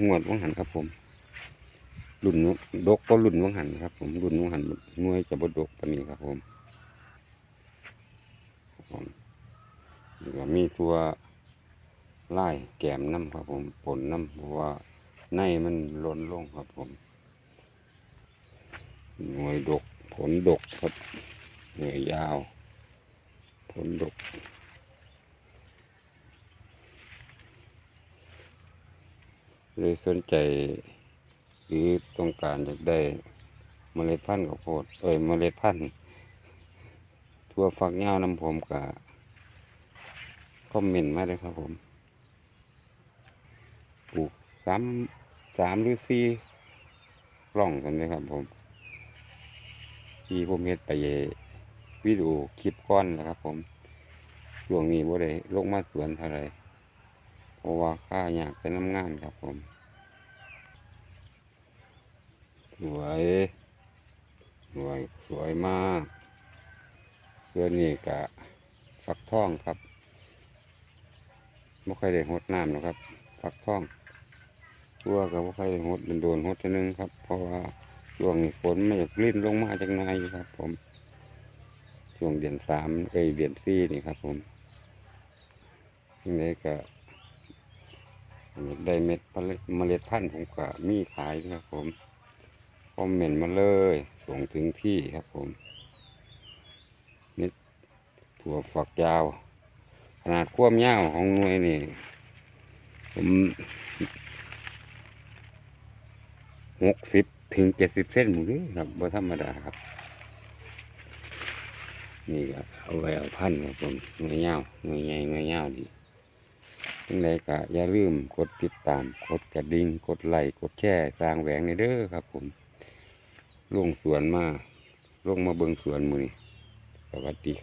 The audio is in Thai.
งวดวังหันครับผมรุ่นดกก็รุ่นวังหันครับผมรุ่นวังหันหน่วยจะบดกปนี้ครับผมครับผมนี่ก็มีตัวไล่แกมน้ำครับผมผลน้ำเพราะว่าในมันล้นลงครับผมหน่วยดกผลดกครับหน่วยยาว ผลดก เลยสนใจ หรือต้องการอยากได้เมล็ดพันธุ์ข้าวโพดเอ้ยเมล็ดพันธุ์ทั่วฝักยาวน้ำผมกับคอมเมนต์มาเลยครับผมปลูกสามสามหรือสี่กล่องกันเลยครับผมที่ผมเฮ็ดไปวิดีโอคลิปก้อนแล้วครับผมช่วงนี้บ่ได้ลงมาสวนเท่าไหร เพราะว่าค่าอยากไปน้ำงานครับผมสวยสวยสวยมากเพื่อนนี่กะฟักทองครับไม่ค่อยได้หดน้ำหรอกครับฟักทองตัวกับไม่ค่อยได้หดโดนหดทีนึงครับ เพราะว่าช่วงนี้ฝนมันจะกลิ้นลงมาจากนายครับ ผมช่วงเดือนสามเอ้ยเดือนสี่นี่ครับ ผมยังไงก็ ได้เม็ดเมล็ดพันธุ์ผมก็มีขายนะครับผม คอมเมนต์มาเลย ส่งถึงที่ครับผมนี่ถั่วฝักยาว ขนาดความยาวของหน่วยนี่ ผมหกสิบถึงเจ็ดสิบเส้นหมดเลยครับบ่ธรรมดาครับ นี่ก็เอาไว้เอาพันครับผมหน่วยยาวหน่วยใหญ่หน่วยยาวดี ยังไงก็อย่าลืมกดติดตาม กดกระดิ่ง กดไลค์กดแชร์สร้างแหวงในเด้อครับ ผมลงสวนมาลงมาเบิงสวนมือนี่สวัสดี